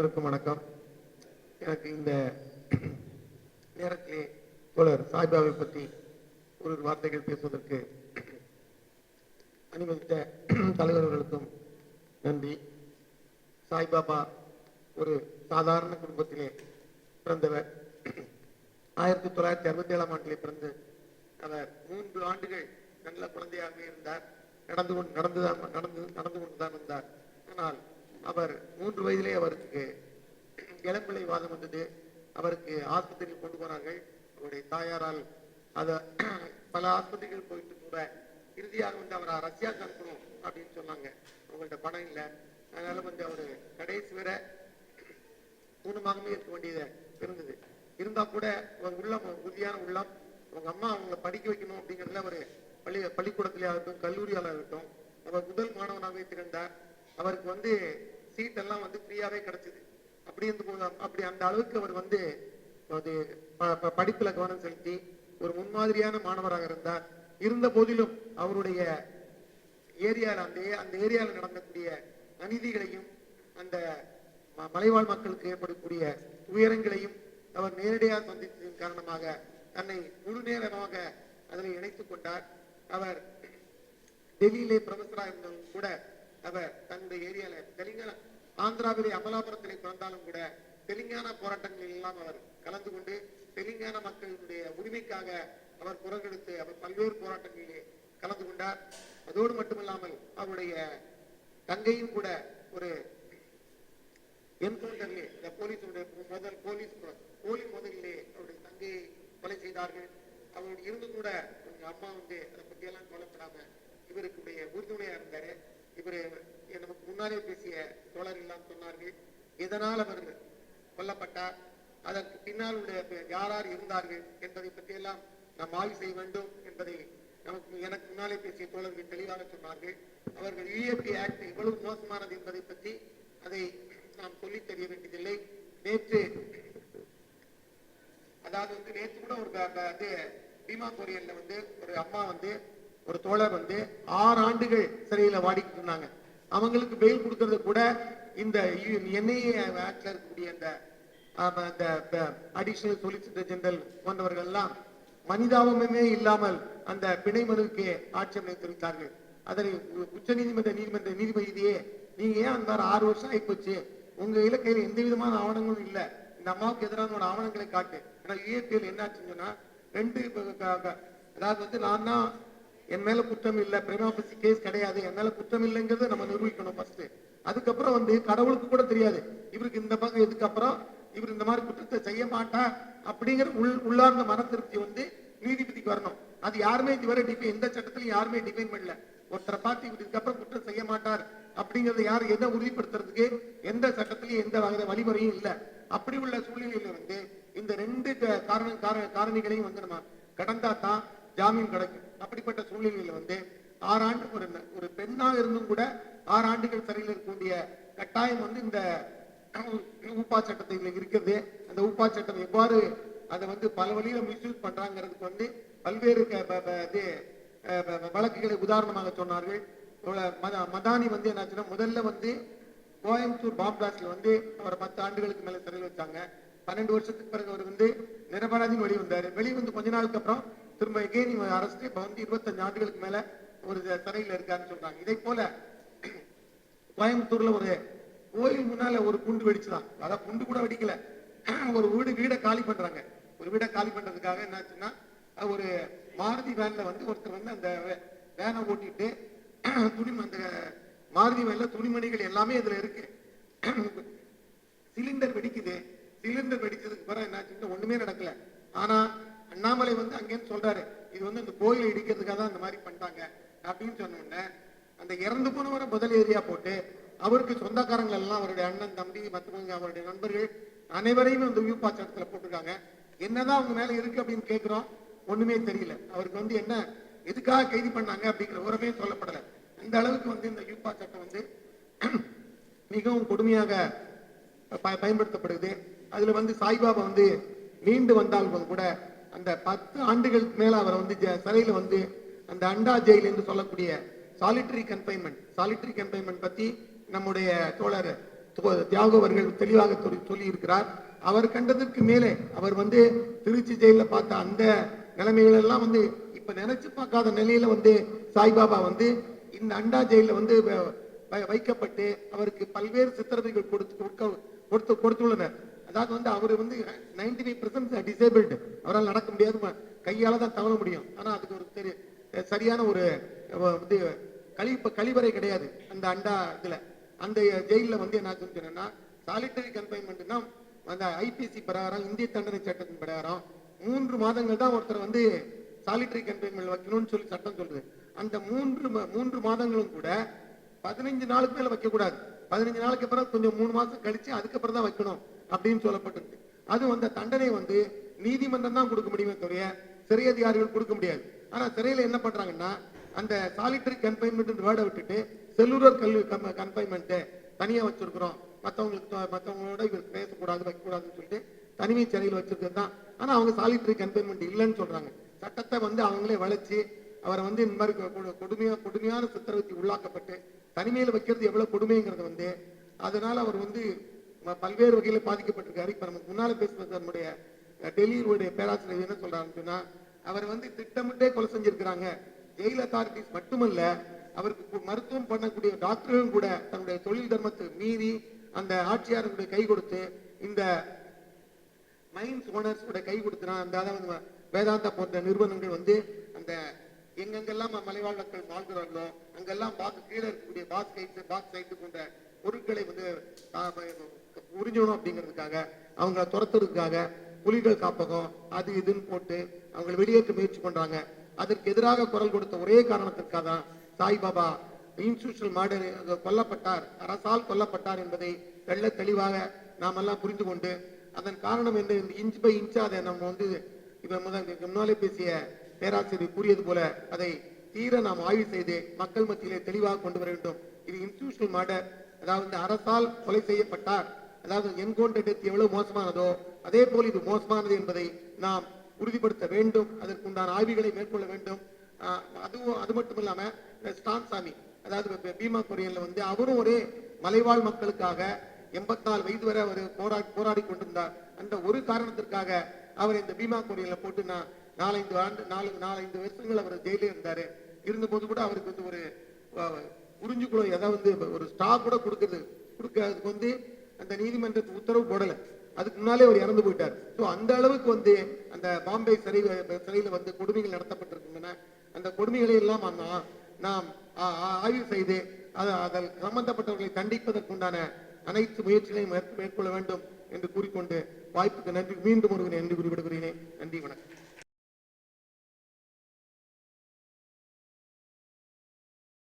அனைவருக்கும் வணக்கம். எனக்கு இந்த நேரத்திலே தோழர் சாய்பாவை பற்றி ஒரு வார்த்தைகள் பேசுவதற்கு அனுமதித்த தலைவர்களுக்கும் நன்றி. சாய்பாபா ஒரு சாதாரண குடும்பத்திலே பிறந்தவர். ஆயிரத்தி தொள்ளாயிரத்தி அறுபத்தி ஏழாம் ஆண்டிலே பிறந்து அவர் மூன்று ஆண்டுகள் நல்ல குழந்தையாகவே இருந்தார். நடந்து கொண்டு நடந்துதான் நடந்து நடந்து கொண்டுதான் இருந்தார் ஆனால் அவர் மூன்று வயதிலே அவருக்கு இளம்பிள்ளை வாதம் வந்தது. அவருக்கு ஆஸ்பத்திரியில் கொண்டு போனார்கள். அவருடைய தாயாரால் அத பல ஆஸ்பத்திரிகள் போயிட்டு கூட இறுதியாக வந்து அவரை ரஷ்யாவுக்கு அனுப்பணும் அப்படின்னு சொன்னாங்க. அவங்கள்ட்ட பணம் இல்லை. அதனால வந்து அவர் கடைசி வரை ஊனமாகவே இருக்க வேண்டியது இருந்தது. இருந்தா கூட அவங்க உள்ளம் உறுதியான உள்ளம் அவங்க அம்மா அவங்கள படிக்க வைக்கணும் அப்படிங்கிறதுல அவர் பள்ளி பள்ளிக்கூடத்திலே ஆகட்டும் கல்லூரியால் ஆகட்டும் அவர் முதல் மாணவனாகவே திகழ்ந்தார். அவருக்கு வந்து சீட் எல்லாம் வந்து ஃப்ரீயாவே கிடைச்சது. அப்படி இருந்து அப்படி அந்த அளவுக்கு அவர் வந்து அது படிப்புல கவனம் செலுத்தி ஒரு முன்மாதிரியான மாணவராக இருந்தார். இருந்த போதிலும் அவருடைய ஏரியால அந்த அந்த ஏரியால நடந்தக்கூடிய அநீதிகளையும் அந்த மலைவாழ் மக்களுக்கு ஏற்படக்கூடிய உயரங்களையும் அவர் நேரடியாக சந்தித்ததன் காரணமாக தன்னை முழு நேரமாக அதனை இணைத்துக் கொண்டார். அவர் டெல்லியிலே பிரபசராக இருந்தாலும் கூட அவர் தன்னுடைய ஏரியால தெலுங்கானா ஆந்திராவிலே அமலாபுரத்திலே பிறந்தாலும் கூட தெலுங்கானா போராட்டங்களில் எல்லாம் அவர் கலந்து கொண்டு தெலுங்கானா மக்களுடைய உரிமைக்காக அவர் குரல் கொடுத்து அவர் பல்வேறு போராட்டங்களிலே கலந்து கொண்டார். அதோடு மட்டுமில்லாமல் அவருடைய தங்கையும் கூட ஒரு என்கவுண்டர்லே இந்த போலீஸுடைய முதல் போலீஸ் போலி முதலிலே அவருடைய தங்கையை கொலை செய்தார்கள். அவருடைய இருந்து கூட அவங்க அம்மா வந்து அதை பற்றியெல்லாம் கவலைப்படாம இவருக்குடைய உறுதுணையா இருந்தாரு. இவரு முன்னாலே பேசிய தோழர் எல்லாம் சொன்னார்கள். எதனால் அவர் கொல்லப்பட்டார்? அதற்கு பின்னால் உடைய யாரார் யார் யார் இருந்தார்கள்? என்பதை பற்றியெல்லாம் நாம் ஆய்வு செய்ய வேண்டும் என்பதை நமக்கு எனக்கு முன்னாலே பேசிய தோழர்கள் தெளிவாக சொன்னார்கள். அவர்கள் யுஏபி ஆக்ட் எவ்வளவு மோசமானது என்பதை பற்றி அதை நாம் சொல்லித் தெரிய வேண்டியதில்லை. நேற்று அதாவது வந்து நேற்று கூட ஒரு ப- பீமா கோரியல்ல வந்து ஒரு அம்மா வந்து ஒரு தோழர் வந்து ஆறு ஆண்டுகள் சிறையில வாடிக்கிட்டு இருந்தாங்க. அவங்களுக்கு பெயில் கொடுக்கறது கூட இந்த என்ஐஏ ஆக்ட்ல இருக்கக்கூடிய அந்த அந்த அடிஷனல் சொலிசிட்டர் ஜெனரல் போன்றவர்கள் எல்லாம் மனிதாபமே இல்லாமல் அந்த பிணை மனுவுக்கு ஆட்சேபனை தெரிவித்தார்கள் அதனை உச்ச நீதிமன்ற நீதிமன்ற நீதிபதியே நீங்க ஏன் அந்த மாதிரி ஆறு வருஷம் ஆகிப்போச்சு உங்க இலக்கையில எந்த விதமான ஆவணங்களும் இல்லை. இந்த அம்மாவுக்கு எதிரான ஒரு ஆவணங்களை காட்டு. ஆனா யூஏபிஎல் என்னாச்சுன்னு சொன்னா ரெண்டு அதாவது வந்து நான் தான் என் மேல குற்றம் இல்லை பிரேமாபசி கேஸ் கிடையாது என் மேல குற்றம் இல்லைங்கிறத நம்ம நிரூபிக்கணும் ஃபர்ஸ்ட் அதுக்கப்புறம் வந்து கடவுளுக்கு கூட தெரியாது. இவருக்கு இந்த பக்கம் இதுக்கப்புறம் இவர் இந்த மாதிரி குற்றத்தை செய்ய மாட்டார் அப்படிங்கிற உள் உள்ளார்ந்த மன திருப்தி வந்து நீதிபதிக்கு வரணும். அது யாருமே இதுவரை டிஃபைன் எந்த சட்டத்திலையும் யாருமே டிஃபைன் பண்ணல. ஒருத்தரை பார்த்து இவர் இதுக்கப்புறம் குற்றம் செய்ய மாட்டார் அப்படிங்கறத யார் எதை உறுதிப்படுத்துறதுக்கு எந்த சட்டத்திலையும் எந்த வகையில வழிமுறையும் இல்ல. அப்படி உள்ள சூழ்நிலையில வந்து இந்த ரெண்டு க- காரண காரணிகளையும் வந்து நம்ம கடந்தா தான் ஜாமீன் கிடைக்கும் அப்படிப்பட்ட சூழ்நிலையில வந்து ஆறு ஆண்டு ஒரு ஒரு பெண்ணாக இருந்தும் கூட ஆறு ஆண்டுகள் சிறையில் இருக்கக்கூடிய கட்டாயம் வந்து இந்த ஊப்பா சட்டத்தில் இருக்கிறது அந்த ஊப்பா சட்டம் எவ்வாறு அதை வந்து பல வழியில மிஸ்யூஸ் பண்றாங்கிறதுக்கு வந்து பல்வேறு இது வழக்குகளை உதாரணமாக சொன்னார்கள். மதானி வந்து என்னாச்சுன்னா முதல்ல வந்து கோயம்புத்தூர் பாம் வந்து அவரை பத்து ஆண்டுகளுக்கு மேல சிறையில் வச்சாங்க. பன்னெண்டு வருஷத்துக்கு பிறகு அவர் வந்து நிரபராதின்னு வெளி வெளிவந்து வெளி வந்து கொஞ்ச நாளுக்கு அப்புறம் திரும்ப எகெயின் அரசு இப்ப வந்து இருபத்தஞ்சு ஆண்டுகளுக்கு மேல ஒரு சிறையில் இருக்காருன்னு சொல்றாங்க. இதே போல கோயம்புத்தூர்ல ஒரு கோயில் முன்னால ஒரு குண்டு வெடிச்சுதான். அதான் குண்டு கூட வெடிக்கல. ஒரு வீடு வீடை காலி பண்றாங்க. ஒரு வீடை காலி பண்றதுக்காக என்னாச்சுன்னா ஒரு மாருதி வேன்ல வந்து ஒருத்தர் வந்து அந்த வேனை ஓட்டிட்டு துணி அந்த மாருதி வேன்ல துணிமணிகள் எல்லாமே இதுல இருக்கு. சிலிண்டர் வெடிக்குது. சிலிண்டர் வெடிச்சதுக்கு பிறகு என்னாச்சுன்னா ஒண்ணுமே நடக்கும் இருக்கேன்னு சொல்றாரு. இது வந்து இந்த கோயிலை இடிக்கிறதுக்காக தான் இந்த மாதிரி பண்ணிட்டாங்க அப்படின்னு சொன்ன உடனே அந்த இறந்து போனவரை முதல் ஏரியா போட்டு அவருக்கு சொந்தக்காரங்கள் எல்லாம் அவருடைய அண்ணன் தம்பி மற்றவங்க அவருடைய நண்பர்கள் அனைவரையும் அந்த வியூ சட்டத்துல போட்டிருக்காங்க. என்னதான் அவங்க மேல இருக்கு அப்படின்னு கேட்கிறோம் ஒண்ணுமே தெரியல. அவருக்கு வந்து என்ன எதுக்காக கைது பண்ணாங்க அப்படிங்கிற உரமே சொல்லப்படல. அந்த அளவுக்கு வந்து இந்த யூப்பா சட்டம் வந்து மிகவும் கொடுமையாக பயன்படுத்தப்படுது. அதுல வந்து சாய்பாபா வந்து மீண்டு வந்தாலும் கூட அந்த பத்து ஆண்டுகளுக்கு மேல அவரை வந்து சிறையில் சிறையில வந்து அந்த அண்டா ஜெயில் என்று சொல்லக்கூடிய சாலிட்டரி கன்பைன்மெண்ட் சாலிட்டரி கன்பைன்மெண்ட் பத்தி நம்முடைய தோழர் து- தியாகு அவர்கள் தெளிவாக சொல்லி- சொல்லி இருக்கிறார் அவர் கண்டதற்கு மேலே அவர் வந்து திருச்சி ஜெயில பார்த்த அந்த நிலைமைகள் எல்லாம் வந்து இப்ப நினைச்சு பார்க்காத நிலையில வந்து சாய்பாபா வந்து இந்த அண்டா ஜெயில வந்து வ- வ- வைக்கப்பட்டு அவருக்கு பல்வேறு சித்திரவதைகள் கொடுத்து கொடுக்க கொடுத்து கொடுத்துள்ளனர். அதாவது வந்து அவர் வந்து நைன்டி ஃபைவ் பர்சன்ட் டிசேபிள்டு அவரால் நடக்க முடியாது கையால் தான் தவழ முடியும். ஆனால் அதுக்கு ஒரு தெரி- சரியான ஒரு வந்து கழி கழிவறை கிடையாது அந்த அண்டா இதில். அந்த ஜெயிலில் வந்து என்ன சொன்னேன்னா சாலிட்டரி கன்ஃபைன்மெண்ட்னா அந்த ஐபிசி பிரகாரம் இந்திய தண்டனை சட்டத்தின் பிரகாரம் மூன்று மாதங்கள் தான் ஒருத்தர் வந்து சாலிட்டரி கன்ஃபைன்மெண்ட் வைக்கணும்னு சொல்லி சட்டம் சொல்லுது. அந்த மூன்று மூன்று மாதங்களும் கூட பதினஞ்சு நாளுக்கு மேலே வைக்கக்கூடாது. பதினஞ்சு நாளுக்கு அப்புறம் கொஞ்சம் மூணு மாதம் கழிச்சு அதுக்கப்புறம் தான் வைக்கணும். அப்படின்னு சொல்லப்பட்டிருக்கு அது அந்த தண்டனை வந்து நீதிமன்றம் தான் கொடுக்க முடியுமே தவிர சிறை அதிகாரிகள் கொடுக்க முடியாது. ஆனா சிறையில என்ன பண்றாங்கன்னா அந்த சாலிட்டரி கன்ஃபைன்மெண்ட் வேர்டை விட்டுட்டு செல்லுலர் கல்வி கன்ஃபைன்மெண்ட் தனியா வச்சிருக்கிறோம். மற்றவங்களுக்கு மற்றவங்களோட இவர் பேசக்கூடாது வைக்கக்கூடாதுன்னு சொல்லிட்டு தனிமை சிறையில் வச்சிருக்கிறது தான். ஆனா அவங்க சாலிட்டரி கன்ஃபைன்மெண்ட் இல்லைன்னு சொல்றாங்க. சட்டத்தை வந்து அவங்களே வளைச்சு அவரை வந்து இந்த மாதிரி கொடுமையா கொடுமையான சித்திரவதை உள்ளாக்கப்பட்டு தனிமையில் வைக்கிறது எவ்வளவு கொடுமைங்கிறது வந்து அதனால அவர் வந்து பல்வேறு வகையில பாதிக்கப்பட்டிருக்காரு. இப்ப நமக்கு முன்னால பேசுனது நம்முடைய அஹ், டெல்லியினுடைய பேராசிரியர் என்ன சொல்றாருன்னு சொன்னா அவர் வந்து திட்டமிட்டே கொலை செஞ்சிருக்கிறாங்க. ஜெயில் அத்தாரிட்டிஸ் மட்டுமல்ல அவருக்கு மருத்துவம் பண்ணக்கூடிய டாக்டர்களும் கூட தன்னுடைய தொழில் தர்மத்தை மீறி அந்த ஆட்சியாளர்களுடைய கை கொடுத்து இந்த மைன்ஸ் ஓனர்ஸ் கூட கை கொடுத்துனா அந்த அதாவது வேதாந்தா போன்ற நிறுவனங்கள் வந்து அந்த எங்கெங்கெல்லாம் மலைவாழ் மக்கள் வாழ்கிறார்களோ அங்கெல்லாம் பாக்கு கீழே இருக்கக்கூடிய பாஸ் கைட்டு பாஸ் சைட்டு போன்ற பொருட்களை வந்து உறிஞ்சணும் அப்படிங்கிறதுக்காக அவங்கள துரத்துறதுக்காக புலிகள் காப்பகம் அது இதுன்னு போட்டு அவங்களை வெளியேற்ற முயற்சி பண்றாங்க. அதற்கு எதிராக குரல் கொடுத்த ஒரே காரணத்திற்காக தான் சாய்பாபா இன்ஸ்டியூஷன் மாடர் கொல்லப்பட்டார். அரசால் கொல்லப்பட்டார் என்பதை தெள்ள தெளிவாக நாம் எல்லாம் புரிந்து கொண்டு அதன் காரணம் என்ன இன்ச் பை இன்ச்சா அதை நம்ம வந்து இப்ப முன்னாலே பேசிய பேராசிரியர் கூறியது போல அதை தீர நாம் ஆய்வு செய்து மக்கள் மத்தியிலே தெளிவாக கொண்டு வர வேண்டும். இது இன்ஸ்டியூஷன் மாடர் அதாவது அரசால் கொலை செய்யப்பட்டார். அதாவது என்கவுண்டர் டெத் எவ்வளவு மோசமானதோ அதே போல் இது மோசமானது என்பதை நாம் உறுதிப்படுத்த வேண்டும். அதற்குண்டான ஆய்வுகளை மேற்கொள்ள வேண்டும். அதுவும் அது மட்டும் இல்லாம ஸ்டான் சாமி அதாவது பீமா கொரியன்ல வந்து அவரும் ஒரே மலைவாழ் மக்களுக்காக எண்பத்தாலு வயது வரை அவர் போராடி போராடி கொண்டிருந்தார். அந்த ஒரு காரணத்திற்காக அவர் இந்த பீமா கொரியன்ல போட்டு நான் நாலஞ்சு ஆண்டு நாலு நாலஞ்சு வருஷங்கள் அவர் ஜெயிலே இருந்தாரு. இருந்தபோது கூட அவருக்கு வந்து ஒரு அஹ், ஏதாவது ஒரு ஸ்டாக் கூட கொடுக்கறது கொடுக்கறதுக்கு வந்து அந்த நீதிமன்றத்து உத்தரவு போடல. அதுக்கு முன்னாலே அவர் இறந்து போயிட்டார். ஸோ அந்த அளவுக்கு வந்து அந்த பாம்பே சிறை சிறையில வந்து கொடுமைகள் நடத்தப்பட்டிருக்கின்றன. அந்த கொடுமைகளை எல்லாம் நாம் நாம் ஆ- ஆ- ஆய்வு செய்து அதில் சம்பந்தப்பட்டவர்களை தண்டிப்பதற்குண்டான அனைத்து முயற்சிகளையும் மேற்கொள்ள வேண்டும் என்று கூறிக்கொண்டு வாய்ப்புக்கு நன்றி. மீண்டும் ஒரு நன்றி குறிப்பிடுகிறேன் நன்றி வணக்கம்.